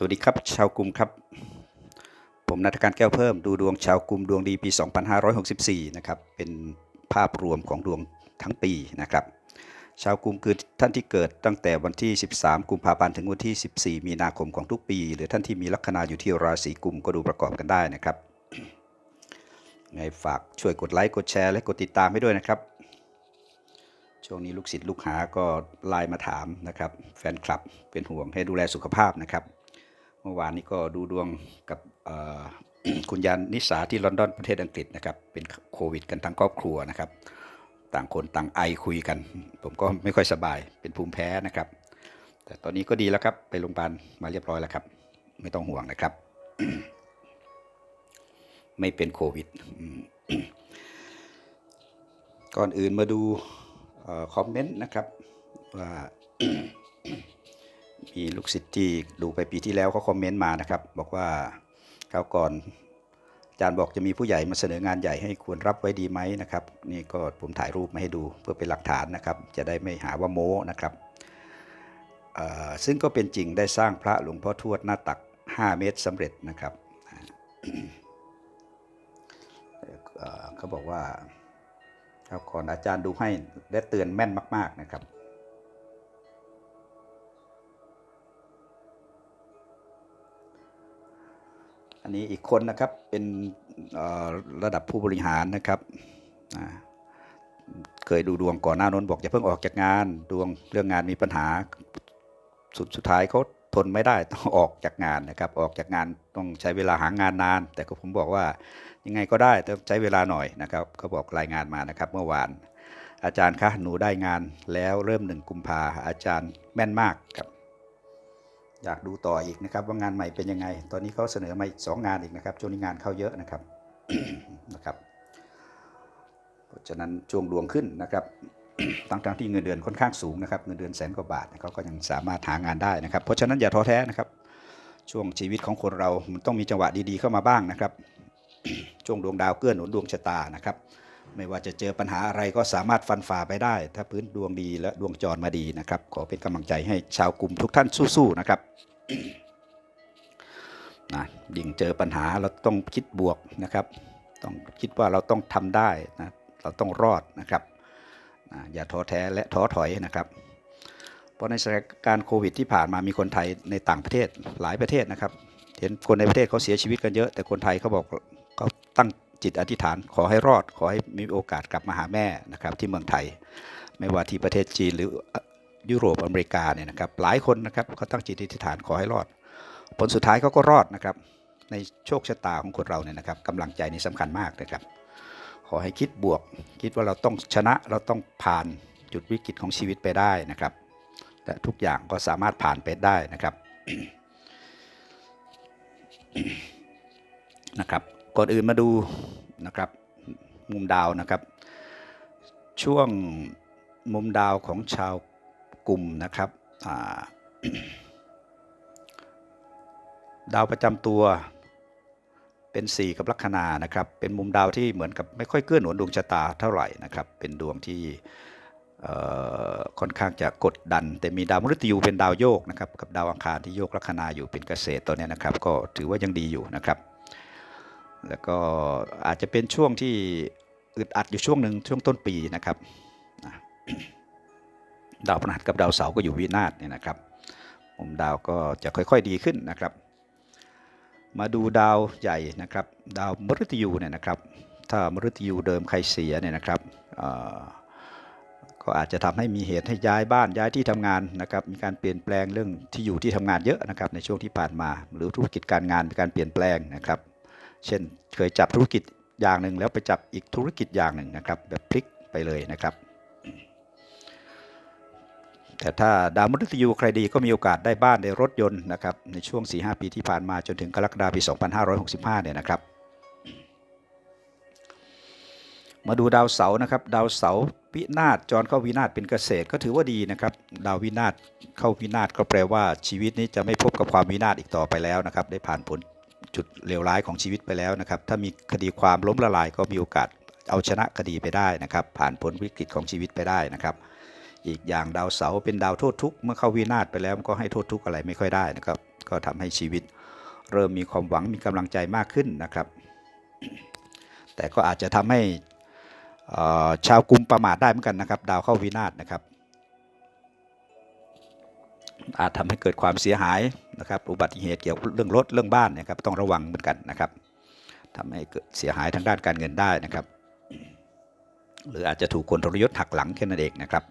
สวัสดีครับ ชาวกลุ่มครับ ผมนัทการแก้วเพิ่มดูดวงชาวกลุ่มดวงดีปี 2564 นะครับเป็นภาพรวมของดวงทั้งปีนะครับ ชาวกลุ่มคือท่านที่เกิดตั้งแต่วันที่ 13 กุมภาพันธ์ถึงวันที่ 14 มีนาคมของทุกปี หรือท่านที่มีลัคนาอยู่ที่ราศีกุมก็ดูประกอบกันได้นะครับไงฝากช่วยกดไลค์กดแชร์และกดติดตามให้ด้วยนะครับช่วงนี้ลูกศิษย์ลูกหาก็ไลน์มาถามนะครับ แฟนคลับเป็นห่วงให้ดูแลสุขภาพนะครับ เมื่อวานนี้ก็ดูดวงกับคุณยานนิสาที่ลอนดอนประเทศอังกฤษนะครับ เป็นโควิดกันทั้งครอบครัวนะครับ ต่างคนต่างไอคุยกัน ผมก็ไม่ค่อยสบายเป็นภูมิแพ้นะครับ แต่ตอนนี้ก็ดีแล้วครับ ไปโรงพยาบาลมาเรียบร้อยแล้วครับ ไม่ต้องห่วงนะครับ ไม่เป็นโควิด ก่อนอื่นมาดูคอมเมนต์นะครับว่า มีลูกศิษย์ที่ดูไปปีที่แล้วเขาคอมเมนต์มานะครับ บอกว่าคราวก่อนอาจารย์บอกจะมีผู้ใหญ่มาเสนองานใหญ่ให้ควรรับไว้ดีไหมนะครับ นี่ก็ผมถ่ายรูปมาให้ดูเพื่อเป็นหลักฐานนะครับ จะได้ไม่หาว่าโม้นะครับซึ่งก็เป็นจริงได้สร้างพระหลวงพ่อทวดหน้าตัก 5 เมตรสำเร็จนะครับเขาบอกว่าคราวก่อนอาจารย์ดูให้และเตือนแม่นมาก ๆนะครับ อันนี้อีกคนนะครับเป็นระดับผู้บริหารนะครับเคยดูดวงก่อนหน้านั้นบอกอย่าเพิ่งออกจากงานดวงเรื่องงานมีปัญหาสุดสุดท้ายเขาทนไม่ได้ต้องออกจากงานนะครับออกจากงานต้องใช้เวลาหางานนาน แต่ก็ผมบอกว่ายังไงก็ได้ต้องใช้เวลาหน่อยนะครับเขาบอกรายงานมานะครับเมื่อวาน อาจารย์คะหนูได้งานแล้วเริ่มหนึ่งกุมภาอาจารย์แม่นมากครับ อยากดูต่ออีกนะครับว่างานใหม่เป็นยังไง ตอนนี้เขาเสนอมาอีกสองงานอีกนะครับช่วงนี้งานเข้าเยอะนะครับนะครับ เพราะฉะนั้นช่วงดวงขึ้นนะครับทั้งทั้งที่เงินเดือนค่อนข้างสูงนะครับเงินเดือนแสนกว่าบาทเนี่ยเขาก็ยังสามารถหางานได้นะครับ เพราะฉะนั้นอย่าท้อแท้นะครับ ช่วงชีวิตของคนเรามันต้องมีจังหวะดีๆเข้ามาบ้างนะครับ ช่วงดวงดาวเกื้อหนุนดวงชะตานะครับ ไม่ว่าจะเจอปัญหาอะไรก็สามารถฟันฝ่าไปได้ ถ้าพื้นดวงดีและดวงจรมาดีนะครับ ขอเป็นกำลังใจให้ชาวกลุ่มทุกท่านสู้ๆนะครับนะยิ่งเจอปัญหาเราต้องคิดบวกนะครับ ต้องคิดว่าเราต้องทำได้นะเราต้องรอดนะครับนะอย่าท้อแท้และท้อถอยนะครับ เพราะในสถานการณ์โควิดที่ผ่านมามีคนไทยในต่างประเทศหลายประเทศนะครับ เห็นคนในประเทศเขาเสียชีวิตกันเยอะ แต่คนไทยเขาบอกเขาตั้ง จิตอธิษฐานขอให้รอด ขอให้มีโอกาสกลับมาหาแม่นะครับที่เมืองไทย ไม่ว่าที่ประเทศจีนหรือยุโรปอเมริกาเนี่ยนะครับหลายคนนะครับเขาตั้งจิตอธิษฐานขอให้รอด ผลสุดท้ายเขาก็รอดนะครับ ในโชคชะตาของคนเราเนี่ยนะครับกำลังใจนี่สำคัญมากนะครับ ขอให้คิดบวก คิดว่าเราต้องชนะเราต้องผ่านจุดวิกฤตของชีวิตไปได้นะครับแต่ทุกอย่างก็สามารถผ่านไปได้นะครับนะครับ ก่อนอื่นมาดูนะครับมุมดาวนะครับ ช่วงมุมดาวของชาวกลุ่มนะครับาดาวประจำตัวเป็น 4 กับลัคนานะครับ เป็นมุมดาวที่เหมือนกับไม่ค่อยเกื้อหนุนดวงชะตาเท่าไหร่นะครับ เป็นดวงที่ค่อนข้างจะกดดัน แต่มีดาวมฤตยูเป็นดาวโยกนะครับ กับดาวอังคารที่โยกลัคนาอยู่เป็นเกษตรตัวนี้นะครับ ก็ถือว่ายังดีอยู่นะครับ แล้วก็อาจจะเป็นช่วงที่อึดอัดอยู่ช่วงหนึ่งช่วงต้นปีนะครับดาวพฤหัสกับดาวเสาร์ก็อยู่วินาศเนี่ยนะครับมุมดาวก็จะค่อยๆดีขึ้นนะครับ มาดูดาวใหญ่นะครับ ดาวมฤตยูเนี่ยนะครับ ถ้ามฤตยูเดิมใครเสียเนี่ยนะครับก็อาจจะทำให้มีเหตุให้ย้ายบ้านย้ายที่ทำงานนะครับ มีการเปลี่ยนแปลงเรื่องที่อยู่ที่ทำงานเยอะนะครับ ในช่วงที่ผ่านมา หรือธุรกิจการงานมีการเปลี่ยนแปลงนะครับ เช่นเคยจับธุรกิจอย่างหนึ่งแล้วไปจับอีกธุรกิจอย่างหนึ่งนะครับแบบพลิกไปเลยนะครับ แต่ถ้าดาวมฤตยูใครดีก็มีโอกาสได้บ้านได้รถยนต์นะครับในช่วง 4-5 ปีที่ผ่านมาจนถึงกรกฎาคมปี 2565 เนี่ยนะครับ มาดูดาวเสาร์นะครับดาวเสาร์วินาศจรเข้าวินาศเป็นเกษตรก็ถือว่าดีนะครับ ดาววินาศเข้าวินาศก็แปลว่าชีวิตนี้จะไม่พบกับความวินาศอีกต่อไปแล้วนะครับ ได้ผ่านผล จุดเลวร้ายของชีวิตไปแล้วนะครับถ้ามีคดีความล้มละลายก็มีโอกาสเอาชนะคดีไปได้นะครับ ผ่านพ้นวิกฤตของชีวิตไปได้นะครับ อีกอย่างดาวเสาร์เป็นดาวโทษทุกข์เมื่อเข้าวินาศไปแล้วก็ให้โทษทุกข์อะไรไม่ค่อยได้นะครับ ก็ทำให้ชีวิต เริ่มมีความหวังมีกำลังใจมากขึ้นนะครับ แต่ก็อาจจะทำให้ชาวกุมประมาทได้เหมือนกันนะครับ ดาวเข้าวินาศนะครับ อาจทำให้เกิดความเสียหาย นะครับอุบัติเหตุเกี่ยวกับเรื่องรถเรื่องบ้านนะครับต้องระวังเหมือนกันนะครับทำให้เกิดเสียหายทางด้านการเงินได้นะครับ หรืออาจจะถูกคนทรยศหักหลังแค่นั้นเองนะครับ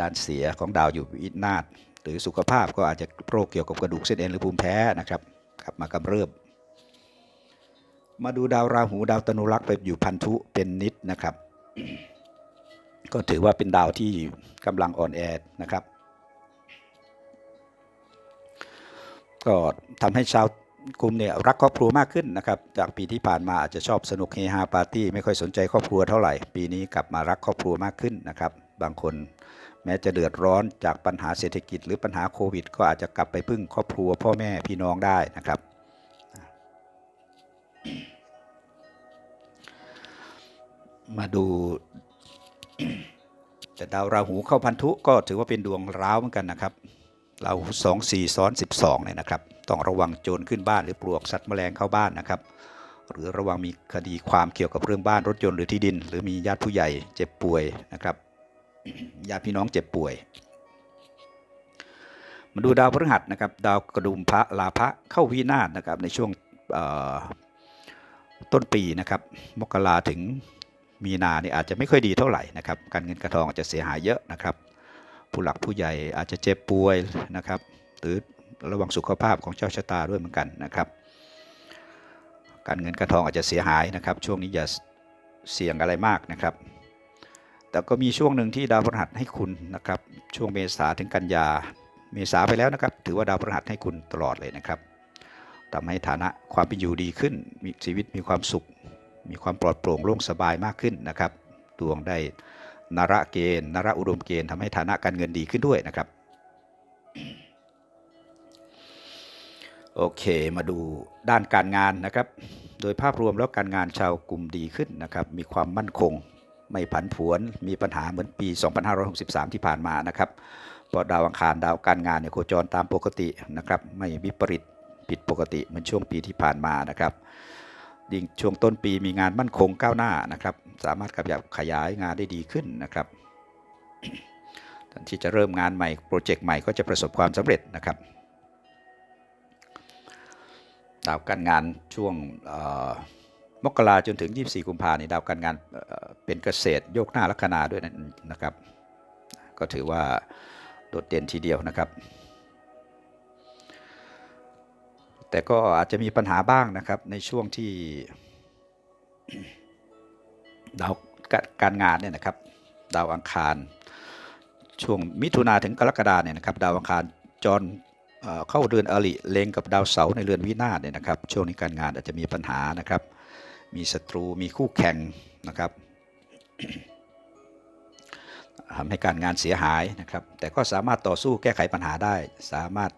ด้านเสียของดาวอยู่วินาศหรือสุขภาพก็อาจจะโรคเกี่ยวกับกระดูกเส้นเอ็นหรือภูมิแพ้นะครับครับมากำเริบมาดูดาวราหูดาวตนุรักษ์ไปอยู่พันธุเป็นนิดนะครับ ก็ถือว่าเป็นดาวที่กำลังอ่อนแอนะครับ ก็ทำให้ชาวกลุ่มเนี่ยรักครอบครัวมากขึ้นนะครับ จากปีที่ผ่านมาอาจจะชอบสนุกเฮฮาปาร์ตี้ไม่ค่อยสนใจครอบครัวเท่าไหร่ ปีนี้กลับมารักครอบครัวมากขึ้นนะครับ บางคนแม้จะเดือดร้อนจากปัญหาเศรษฐกิจ หรือปัญหาโควิด ก็อาจจะกลับไปพึ่งครอบครัวพ่อแม่พี่น้องได้นะครับ มาดูแต่ดาวราหูเข้าพันธุก็ถือว่าเป็นดวงร้าวเหมือนกันนะครับ เราสองสี่ซ้อนสิบสองเนี่ยนะครับ ต้องระวังโจรขึ้นบ้านหรือปลวกสัตว์แมลงเข้าบ้านนะครับ หรือระวังมีคดีความเกี่ยวกับเรื่องบ้านรถยนต์หรือที่ดิน หรือมีญาติผู้ใหญ่เจ็บป่วยนะครับญาติพี่น้องเจ็บป่วย มาดูดาวพฤหัสนะครับ ดาวกระดุมพระลาภะเข้าวินาศนะครับ ในช่วงต้นปีนะครับ มกราถึงมีนาเนี่ยอาจจะไม่ค่อยดีเท่าไหร่นะครับ การเงินการทองอาจจะเสียหายเยอะนะครับ ผู้หลักผู้ใหญ่อาจจะเจ็บป่วยนะครับ หรือระวังสุขภาพของเจ้าชะตาด้วยเหมือนกันนะครับ การเงินการทองอาจจะเสียหายนะครับ ช่วงนี้อย่าเสี่ยงอะไรมากนะครับ แต่ก็มีช่วงหนึ่งที่ดาวพฤหัสให้คุณนะครับ ช่วงเมษาถึงกันยา เมษาไปแล้วนะครับ ถือว่าดาวพฤหัสให้คุณตลอดเลยนะครับทำให้ฐานะความเป็นอยู่ดีขึ้น มีชีวิตมีความสุข มีความปลอดโปร่งโล่งสบายมากขึ้นนะครับ ดวงได้ นระเกณฑ์นระอุดมเกณฑ์ทำให้ฐานะการเงินดีขึ้นด้วยนะครับโอเค มาดูด้านการงานนะครับ โดยภาพรวมแล้วการงานชาวกลุ่มดีขึ้นนะครับ มีความมั่นคง ไม่ผันผวน มีปัญหาเหมือนปี 2563 ที่ผ่านมานะครับ เพราะดาวอังคารดาวการงานเนี่ยโคจรตามปกตินะครับ ไม่วิปริตผิดปกติเหมือนช่วงปีที่ผ่านมานะครับ ยิ่งช่วงต้นปีมีงานมั่นคงก้าวหน้านะครับ สามารถขยับขยายงานได้ดีขึ้นนะครับทันที่จะเริ่มงานใหม่โปรเจกต์ใหม่ก็จะประสบความสำเร็จนะครับดาวการงานช่วงมกราจนถึง 24 กุมภาพันธ์นี่ดาวการงานเเป็นเกษตรโยกหน้าลัคนาด้วยนะครับ ก็ถือว่าโดดเด่นทีเดียวนะครับ แต่ก็อาจจะมีปัญหาบ้างนะครับ ในช่วงที่ดาวการงานเนี่ยนะครับ ดาวอังคาร ช่วงมิถุนาถึงกรกฎาเนี่ยนะครับดาวอังคารจรเอ่อเข้าเรือนอริเลงกับดาวเสาร์ในเรือนวินาศเนี่ยนะครับ ช่วงนี้การงานอาจจะมีปัญหานะครับ มีศัตรูมีคู่แข่งนะครับทำให้การงานเสียหายนะครับ แต่ก็สามารถต่อสู้แก้ไขปัญหาได้ สามารถ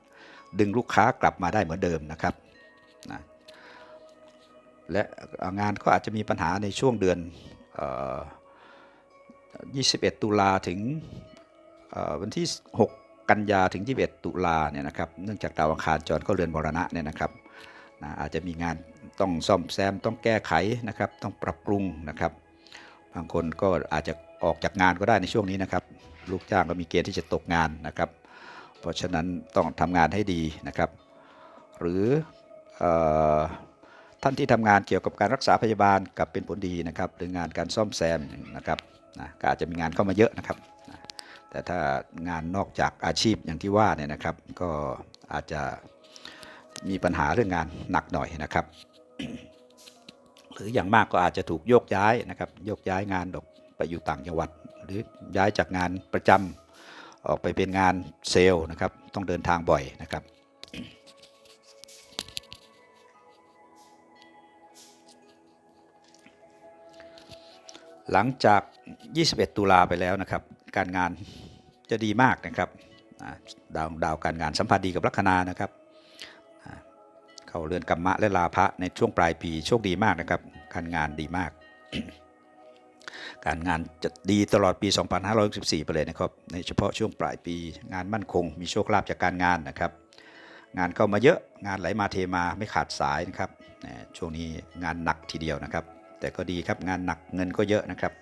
ดึงลูกค้ากลับมาได้เหมือนเดิมนะครับนะและงานก็อาจจะมีปัญหาในช่วงเดือนอ่อ21 ตุลาถึงวันที่ 6 กันยาถึง 21 ตุลาเนี่ยนะครับเนื่องจากดาวอังคารจรเข้าเรือนมรณะเนี่ยนะครับนะอาจจะมีงานต้องซ่อมแซมต้องแก้ไขนะครับต้องปรับปรุงนะครับ บางคนก็อาจจะออกจากงานก็ได้ในช่วงนี้นะครับ ลูกจ้างก็มีเกณฑ์ที่จะตกงานนะครับ เพราะฉะนั้นต้องทำงานให้ดีนะครับ หรืออท่านที่ทำงานเกี่ยวกับการรักษาพยาบาลกับเป็นผลดีนะครับหรืองานการซ่อมแซมนะครับนะก็อาจจะมีงานเข้ามาเยอะนะครับนะแต่ถ้างานนอกจากอาชีพอย่างที่ว่าเนี่ยนะครับ ก็อาจจะมีปัญหาเรื่องงานหนักหน่อยนะครับ หรืออย่างมากก็อาจจะถูกโยกย้ายนะครับโยกย้ายงานออกไปอยู่ต่างจังหวัด หรือย้ายจากงานประจำ ออกไปเป็นงานเซลล์นะครับ ต้องเดินทางบ่อยนะครับ หลังจาก 21 ตุลาไปแล้วนะครับ การงานจะดีมากนะครับดาวดาวการงานสัมพันธ์ดีกับลัคนานะครับเข้าเรือนกรรมะและลาภะในช่วงปลายปีโชคดีมากนะครับ การงานดีมาก การงานจะดีตลอดปี 2564 ไปเลยนะครับในเฉพาะช่วงปลายปีงานมั่นคง มีโชคลาภจากการงานนะครับ งานเข้ามาเยอะงานไหลมาเทมาไม่ขาดสายนะครับช่วงนี้งานหนักทีเดียวนะครับ แต่ก็ดีครับงานหนักเงินก็เยอะนะครับ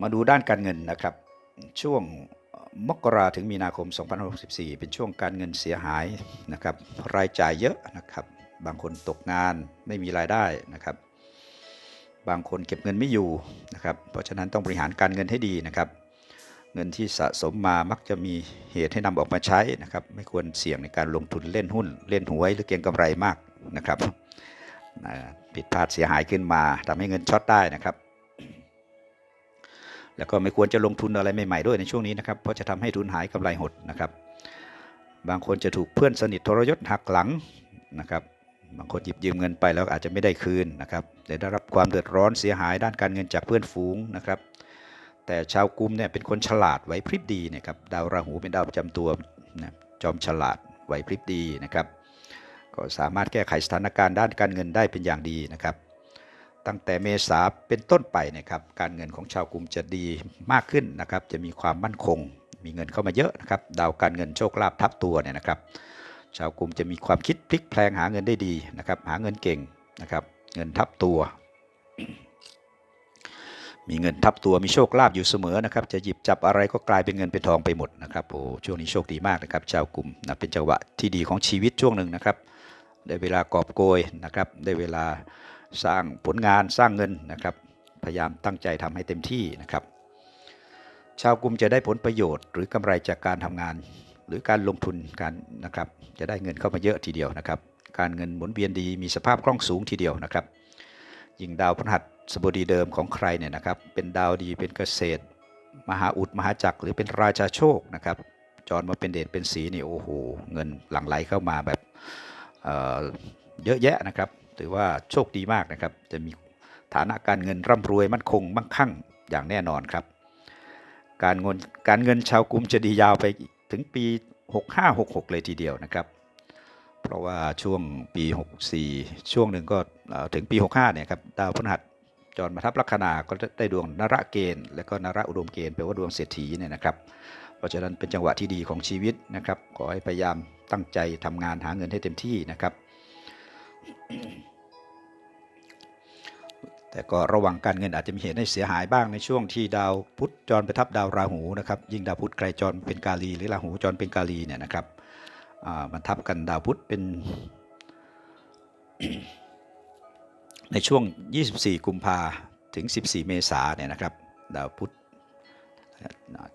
มาดูด้านการเงินนะครับ ช่วงมกราถึงมีนาคม 2564 เป็นช่วงการเงินเสียหายนะครับ รายจ่ายเยอะนะครับ บางคนตกงานไม่มีรายได้นะครับ บางคนเก็บเงินไม่อยู่นะครับ เพราะฉะนั้นต้องบริหารการเงินให้ดีนะครับ เงินที่สะสมมามักจะมีเหตุให้นำออกมาใช้นะครับ ไม่ควรเสี่ยงในการลงทุนเล่นหุ้น เล่นหวยหรือเก็งกำไรมากนะครับผิดพลาดเสียหายขึ้นมาทำให้เงินช็อตได้นะครับ แล้วก็ไม่ควรจะลงทุนอะไรใหม่ๆด้วยในช่วงนี้นะครับ เพราะจะทำให้ทุนหายกำไรหดนะครับ บางคนจะถูกเพื่อนสนิททรยศหักหลังนะครับ บางคนหยิบยืมเงินไปแล้วอาจจะไม่ได้คืนนะครับแต่ได้รับความเดือดร้อนเสียหายด้านการเงินจากเพื่อนฝูงนะครับ แต่ชาวกุมเนี่ยเป็นคนฉลาดไหวพริบดีนะครับดาวราหูเป็นดาวประจำตัวนะจอมฉลาดไหวพริบดีนะครับ ก็สามารถแก้ไขสถานการณ์ด้านการเงินได้เป็นอย่างดีนะครับ ตั้งแต่เมษาเป็นต้นไปนะครับ การเงินของชาวกุมจะดีมากขึ้นนะครับ จะมีความมั่นคง มีเงินเข้ามาเยอะนะครับ ดาวการเงินโชคลาภทับตัวเนี่ยนะครับ ชาวกลุ่มจะมีความคิดพลิกแพลงหาเงินได้ดีนะครับหาเงินเก่งนะครับเงินทับตัว มีเงินทับตัวมีโชคลาภอยู่เสมอนะครับจะหยิบจับอะไรก็กลายเป็นเงินเป็นทองไปหมดนะครับโอ้ช่วงนี้โชคดีมากนะครับชาวกลุ่มนะเป็นจังหวะที่ดีของชีวิตช่วงหนึ่งนะครับ ได้เวลากอบโกยนะครับได้เวลาสร้างผลงานสร้างเงินนะครับ พยายามตั้งใจทำให้เต็มที่นะครับ ชาวกลุ่มจะได้ผลประโยชน์ หรือกำไรจากการทำงาน หรือการลงทุนการนะครับจะได้เงินเข้ามาเยอะทีเดียวนะครับ การเงินหมุนเวียนดีมีสภาพคล่องสูงทีเดียวนะครับ ยิ่งดาวพฤหัสบดีเดิมของใครเนี่ยนะครับ เป็นดาวดีเป็นเกษตร มหาอุดมหาจักรหรือเป็นราชาโชคนะครับจรมาเป็นเดชเป็นสีนี่โอ้โหเงินหลั่งไหลเข้ามาแบบเเยอะแยะนะครับถือว่าโชคดีมากนะครับ จะมีฐานะการเงินร่ำรวยมั่นคงมั่งคั่งอย่างแน่นอนครับ การเงินการเงินชาวกรุมจะดียาวไป ถึงปี 6566 เลยทีเดียวนะครับ เพราะว่าช่วงปี 64 ช่วงหนึ่งก็ถึงปี 65 เนี่ยครับดาวพฤหัสจรมาทับลัคนาก็ได้ดวงนระเกณฑ์ และก็นระอุดมเกณฑ์แปลว่าดวงเศรษฐีเนี่ยนะครับ เพราะฉะนั้นเป็นจังหวะที่ดีของชีวิตนะครับ ขอให้พยายามตั้งใจทำงานหาเงินให้เต็มที่นะครับ แต่ก็ระวังการเงินอาจจะมีเหตุให้เสียหายบ้างในช่วงที่ดาวพุธจรไปทับดาวราหูนะครับยิ่งดาวพุธไกลจรเป็นกาลีหรือราหูจรเป็นกาลีเนี่ยนะครับอ่ามันทับกันดาวพุธเป็น ในช่วง 24 กุมภาถึง 14 เมษาเนี่ยนะครับดาวพุธ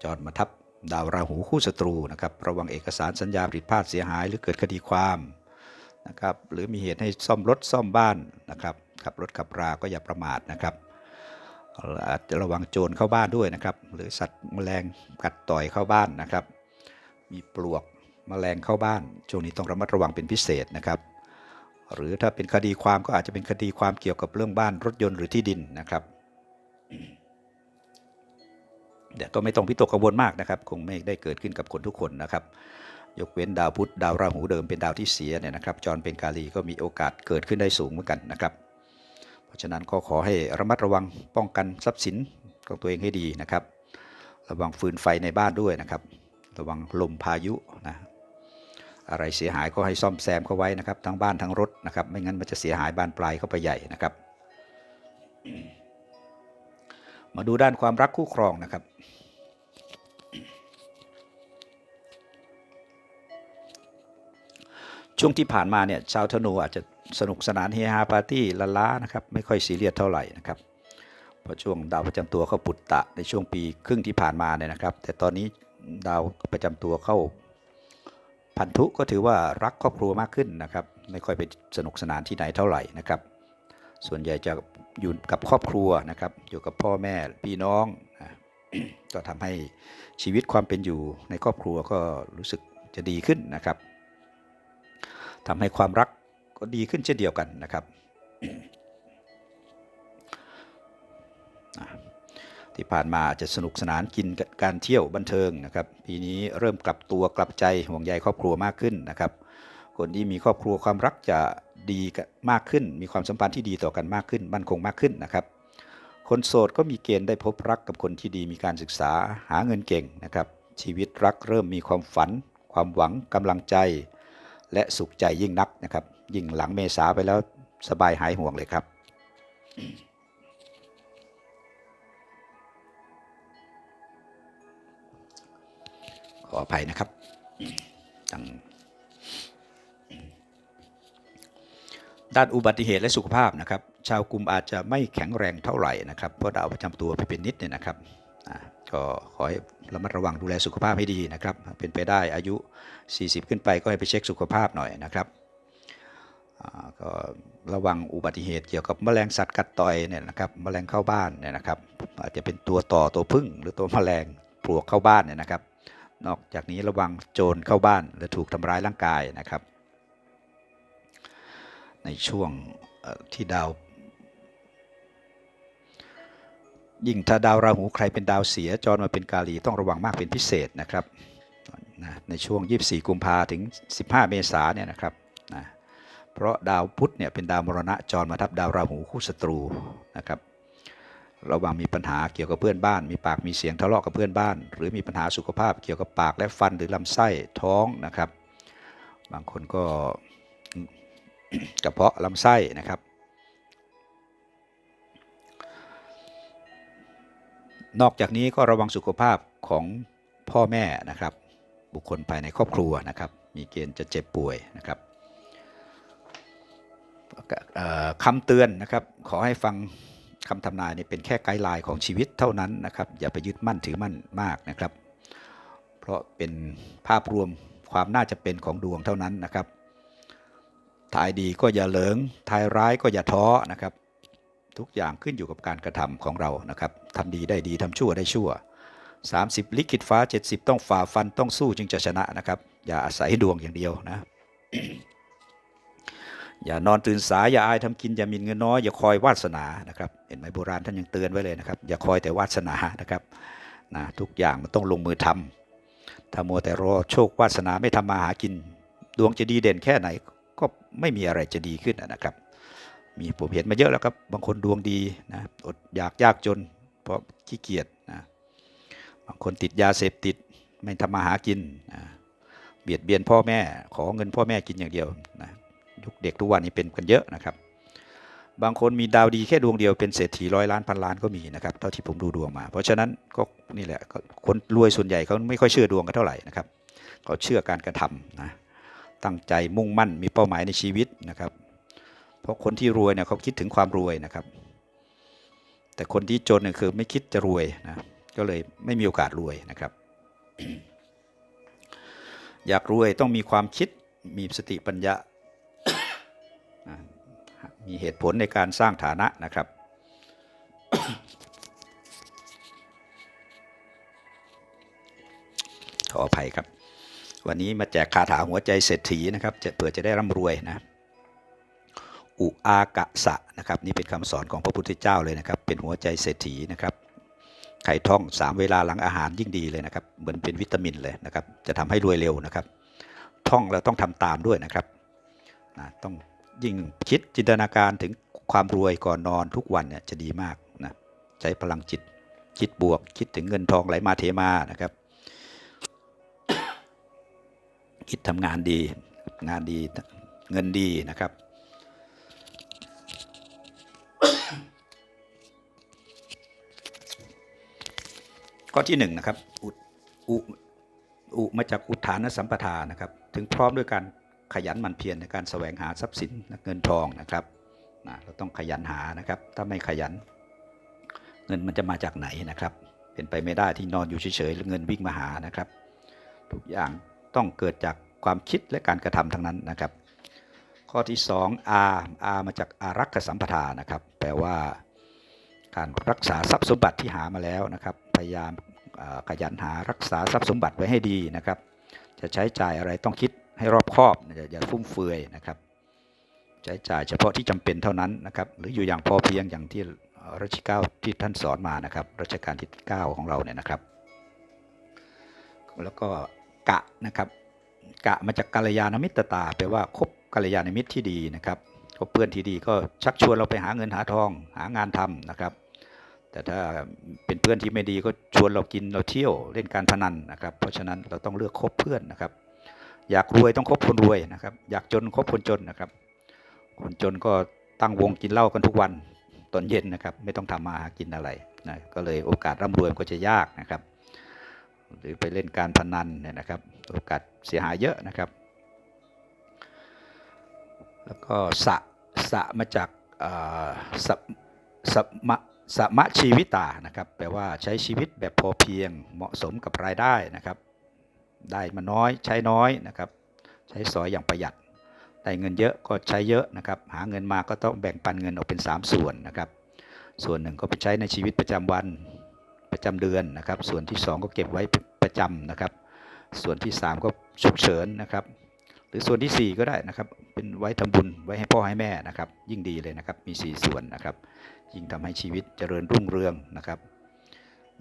จรมาทับดาวราหูคู่ศัตรูนะครับระวังเอกสารสัญญาผิดพลาดเสียหาย หรือเกิดคดีความนะครับหรือมีเหตุให้ซ่อมรถซ่อมบ้านนะครับ ขับรถขับราก็อย่าประมาทนะครับอาจจะระวังโจรเข้าบ้านด้วยนะครับ หรือสัตว์แมลงกัดต่อยเข้าบ้านนะครับ มีปลวกแมลงเข้าบ้าน ช่วงนี้ต้องระมัดระวังเป็นพิเศษนะครับ หรือถ้าเป็นคดีความก็อาจจะเป็นคดีความเกี่ยวกับเรื่องบ้านรถยนต์หรือที่ดินนะครับเดี๋ยวก็ไม่ต้องพิตกกังวลมากนะครับ คงไม่ได้เกิดขึ้นกับคนทุกคนนะครับ ยกเว้นดาวพุธดาวราหูเดิมเป็นดาวที่เสียเนี่ยนะครับ จรเป็นกาลีก็มีโอกาสเกิดขึ้นได้สูงเหมือนกันนะครับ ราะฉะนั้นก็ขอให้ระมัดระวังป้องกันทรัพย์สินของตัวเองให้ดีนะครับ ระวังฟืนไฟในบ้านด้วยนะครับ ระวังลมพายุนะอะไรเสียหายก็ให้ซ่อมแซมเข้าไว้นะครับ ทั้งบ้านทั้งรถนะครับ ไม่งั้นมันจะเสียหายบานปลายเข้าไปใหญ่นะครับ มาดูด้านความรักคู่ครองนะครับ ช่วงที่ผ่านมาเนี่ยชาวธนูอาจจะสนุกสนานเฮฮาปาร์ตี้ละล้านะครับไม่ค่อยซีเรียสเท่าไหร่นะครับเพราะช่วงดาวประจำตัวเข้าปุตตะในช่วงปีครึ่งที่ผ่านมาเนี่ยนะครับ แต่ตอนนี้ดาวประจำตัวเข้าพันธุก็ถือว่ารักครอบครัวมากขึ้นนะครับ ไม่ค่อยไปสนุกสนานที่ไหนเท่าไหร่นะครับ ส่วนใหญ่จะอยู่กับครอบครัวนะครับ อยู่กับพ่อแม่พี่น้องนะก็ทำให้ชีวิตความเป็นอยู่ในครอบครัวก็รู้สึกจะดีขึ้นนะครับ ทำให้ความรักก็ดีขึ้นเช่นเดียวกันนะครับที่ผ่านมาอาจจะสนุกสนานกินการเที่ยวบันเทิงนะครับ ปีนี้เริ่มกลับตัวกลับใจห่วงใยครอบครัวมากขึ้นนะครับ คนที่มีครอบครัวความรักจะดีมากขึ้น มีความสัมพันธ์ที่ดีต่อกันมากขึ้นมั่นคงมากขึ้นนะครับ คนโสดก็มีเกณฑ์ได้พบรักกับคนที่ดีมีการศึกษาหาเงินเก่งนะครับ ชีวิตรักเริ่มมีความฝัน ความหวังกำลังใจ และสุขใจยิ่งนักนะครับ ยิ่งหลังเมษาไปแล้วสบายหายห่วงเลยครับ ขออภัยนะครับจังด้านอุบัติเหตุและสุขภาพนะครับ ชาวกลุ่มอาจจะไม่แข็งแรงเท่าไหร่นะครับ เพราะดาวประจำตัวไปเป็นนิดเนี่ยนะครับ ก็ขอให้ระมัดระวังดูแลสุขภาพให้ดีนะครับ เป็นไปได้อายุ 40 ขึ้นไปก็ให้ไปเช็คสุขภาพหน่อยนะครับก็ระวังอุบัติเหตุเกี่ยวกับแมลงสัตว์กัดต่อยเนี่ยนะครับแมลงเข้าบ้านเนี่ยนะครับ อาจจะเป็นตัวต่อตัวพึ่ง หรือตัวแมลงปลวกเข้าบ้านเนี่ยนะครับ นอกจากนี้ระวังโจรเข้าบ้านและถูกทำร้ายร่างกายนะครับ ในช่วงที่ดาว ยิ่งถ้าดาวราหูใครเป็นดาวเสียจรมาเป็นกาลีต้องระวังมากเป็นพิเศษนะครับในช่วง 24 กุมภาถึง 15 เมษาเนี่ยนะครับนะเพราะดาวพุธเนี่ยเป็นดาวมรณะจรมาทับดาวราหูคู่ศัตรูนะครับระวังมีปัญหาเกี่ยวกับเพื่อนบ้าน มีปากมีเสียงทะเลาะกับเพื่อนบ้าน หรือมีปัญหาสุขภาพเกี่ยวกับปากและฟันหรือลำไส้ท้องนะครับ บางคนก็กระเพาะลำไส้นะครับ นอกจากนี้ก็ระวังสุขภาพของพ่อแม่นะครับ บุคคลภายในครอบครัวนะครับ มีเกณฑ์จะเจ็บป่วยนะครับคำเตือนนะครับ ขอให้ฟังคำทำนายเนี่เป็นแค่ไกด์ไลน์ของชีวิตเท่านั้นนะครับ อย่าไปยึดมั่นถือมั่นมากนะครับ เพราะเป็นภาพรวมความน่าจะเป็นของดวงเท่านั้นนะครับทายดีก็อย่าเหลิงทายร้ายก็อย่าท้อนะครับ ทุกอย่างขึ้นอยู่กับการกระทำของเรานะครับ ทำดีได้ดีทำชั่วได้ชั่ว 30 ลิขิตฟ้า 70 ต้องฝ่าฟันต้องสู้จึงจะชนะนะครับ อย่าอาศัยดวงอย่างเดียวนะ อย่านอนตื่นสายอย่าอายทำกินอย่ามีเงินน้อยอย่าคอยวาสนานะครับเห็นไหมโบราณท่านยังเตือนไว้เลยนะครับ อย่าคอยแต่วาสนานะครับนะทุกอย่างมันต้องลงมือทำถ้ามัวแต่รอโชควาสนาไม่ทำมาหากิน ดวงจะดีเด่นแค่ไหน ก็ไม่มีอะไรจะดีขึ้นนะครับ มีผมเห็นมาเยอะแล้วครับ บางคนดวงดีนะอดอยากยากจน เพราะขี้เกียจนะบางคนติดยาเสพติดไม่ทำมาหากินนะเบียดเบียนพ่อแม่ขอเงินพ่อแม่กินอย่างเดียวนะยุคเด็กทุกวันนี้เป็นกันเยอะนะครับ บางคนมีดาวดีแค่ดวงเดียวเป็นเศรษฐีร้อยล้านพันล้านก็มีนะครับเท่าที่ผมดูดวงมา เพราะฉะนั้นก็นี่แหละคนรวยส่วนใหญ่เขาไม่ค่อยเชื่อดวงกันเท่าไหร่นะครับเขาเชื่อการกระทำนะตั้งใจมุ่งมั่นมีเป้าหมายในชีวิตนะครับ เพราะคนที่รวยเนี่ยเขาคิดถึงความรวยนะครับ แต่คนที่จนเนี่ยคือไม่คิดจะรวยนะก็เลยไม่มีโอกาสรวยนะครับ อยากรวยต้องมีความคิดมีสติปัญญา มีเหตุผลในการสร้างฐานะนะครับ ขออภัยครับ วันนี้มาแจกคาถาหัวใจเศรษฐีนะครับเผื่อจะได้ร่ำรวยนะ อุอากะสะนะครับนี่เป็นคำสอนของพระพุทธเจ้าเลยนะครับ เป็นหัวใจเศรษฐีนะครับไข่ท่องสามเวลาหลังอาหารยิ่งดีเลยนะครับเหมือนเป็นวิตามินเลยนะครับ จะทำให้รวยเร็วนะครับ ท่องแล้วต้องทำตามด้วยนะครับนะต้องยิ่งคิดจินตนาการถึงความรวยก่อนนอนทุกวันเนี่ยจะดีมากนะใช้พลังจิตคิดบวก คิดถึงเงินทองไหลมาเทมานะครับ คิดทำงานดีงานดีเงินดีนะครับ ข้อที่หนึ่งนะครับอุอุอุมาจากอุทานสัมปทานะครับ ถึงพร้อมด้วยการขยันหมั่นเพียรในการแสวงหาทรัพย์สินเงินทองนะครับนะเราต้องขยันหานะครับ ถ้าไม่ขยัน เงินมันจะมาจากไหนนะครับ เป็นไปไม่ได้ที่นอนอยู่เฉยๆแล้วเงินวิ่งมาหานะครับ ทุกอย่างต้องเกิดจากความคิดและการกระทำทั้งนั้นนะครับ ข้อที่ 2 R R มาจากอารักขสัมปทานะครับ แปลว่าการรักษาทรัพย์สมบัติที่หามาแล้วนะครับ พยายามขยันหารักษาทรัพย์สมบัติไว้ให้ดีนะครับ จะใช้จ่ายอะไรต้องคิดให้รอบคอบอย่าอย่าฟุ่มเฟือยนะครับ ใช้จ่ายเฉพาะที่จำเป็นเท่านั้นนะครับ หรืออยู่อย่างพอเพียงอย่างที่รัชกาลที่ท่านสอนมานะครับรัชกาลที่ 9 ของเราเนี่ยนะครับ แล้วก็กะนะครับ กะมาจากกัลยาณมิตรตาแปลว่าคบกัลยาณมิตรที่ดีนะครับคบเพื่อนที่ดีก็ชักชวนเราไปหาเงินหาทอง หางานทำนะครับ แต่ถ้าเป็นเพื่อนที่ไม่ดีก็ชวนเรากินเราเที่ยวเล่นการพนันนะครับ เพราะฉะนั้นเราต้องเลือกคบเพื่อนนะครับ อยากรวยต้องคบคนรวยนะครับ อยากจนคบคนจนนะครับ คนจนก็ตั้งวงกินเหล้ากันทุกวันตอนเย็นนะครับ ไม่ต้องทำมาหากินอะไรนะก็เลยโอกาสร่ำรวยก็จะยากนะครับ หรือไปเล่นการพนันเนี่ยนะครับ โอกาสเสียหายเยอะนะครับ แล้วก็สะสะมาจากสะสะมะ สมะชีวิตานะครับแปลว่าใช้ชีวิตแบบพอเพียงเหมาะสมกับรายได้นะครับ ได้มาน้อยใช้น้อยนะครับ ใช้สอยอย่างประหยัดได้เงินเยอะก็ใช้เยอะนะครับ หาเงินมาก็ต้องแบ่งปันเงินออกเป็น 3 ส่วนนะครับ ส่วนหนึ่งก็ไปใช้ในชีวิตประจำวันประจำเดือนนะครับ ส่วนที่ 2 ก็เก็บไว้ประจำนะครับ ส่วนที่ 3 ก็ฉุกเฉินนะครับ รือส่วนทีสี่ 4 ก็ได้นะครับ เป็นไว้ทำบุญไว้ให้พ่อให้แม่นะครับ ยิ่งดีเลยนะครับ มี 4 ส่วนนะครับ ยิ่งทำให้ชีวิตเจริญรุ่งเรืองนะครับ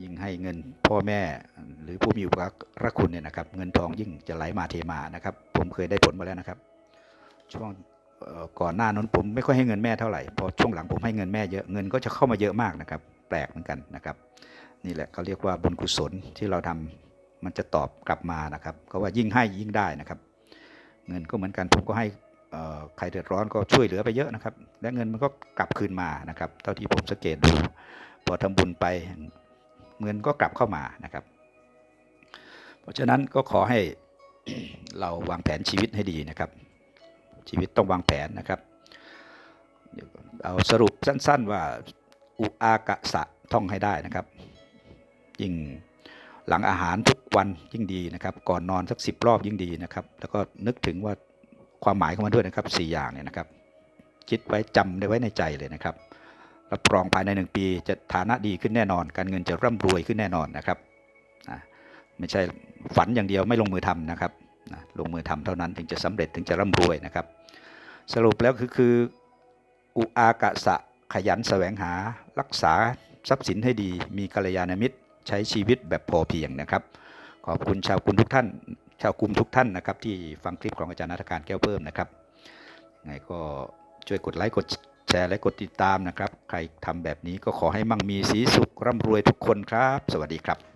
ยิ่งให้เงินพ่อแม่หรือผู้มีอุปการะคุณเนี่ยนะครับ เงินทองยิ่งจะไหลมาเทมานะครับ ผมเคยได้ผลมาแล้วนะครับ ช่วงก่อนหน้านั้นผมไม่ค่อยให้เงินแม่เท่าไหร่ พอช่วงหลังผมให้เงินแม่เยอะ เงินก็จะเข้ามาเยอะมากนะครับ แปลกเหมือนกันนะครับ นี่แหละเขาเรียกว่าบุญกุศลที่เราทำมันจะตอบกลับมานะครับ เขาว่ายิ่งให้ยิ่งได้นะครับ เงินก็เหมือนกันผมก็ให้ใครเดือดร้อนก็ช่วยเหลือไปเยอะนะครับ และเงินมันก็กลับคืนมานะครับ เท่าที่ผมสังเกตดูพอทำบุญไปเงินก็กลับเข้ามานะครับ เพราะฉะนั้นก็ขอให้เราวางแผนชีวิตให้ดีนะครับ ชีวิตต้องวางแผนนะครับ เอาสรุปสั้น ๆว่าอุอากะสะท่องให้ได้นะครับยิ่ง หลังอาหารทุกวันยิ่งดีนะครับ ก่อนนอนสักสิบรอบยิ่งดีนะครับ แล้วก็นึกถึงว่าความหมายของมันด้วยนะครับสี่อย่างเนี่ยนะครับ คิดไว้จำได้ไว้ในใจเลยนะครับรับรองภายในหนึ่งปีจะฐานะดีขึ้นแน่นอน การเงินจะร่ำรวยขึ้นแน่นอนนะครับอะไม่ใช่ฝันอย่างเดียวไม่ลงมือทำนะครับลงมือทำเท่านั้นถึงจะสำเร็จถึงจะร่ำรวยนะครับ สรุปแล้วคือคืออุอากะสะขยันแสวงหารักษาทรัพย์สินให้ดี มีกัลยาณมิตร ใช้ชีวิตแบบพอเพียงนะครับ ขอบคุณชาวกุมทุกท่าน ชาวกุมทุกท่านนะครับ ที่ฟังคลิปของอาจารย์นัทการแก้วเพิ่มนะครับไงก็ช่วยกดไลค์กดแชร์และกดติดตามนะครับ ใครทำแบบนี้ก็ขอให้มั่งมีสีสุขร่ำรวยทุกคนครับ สวัสดีครับ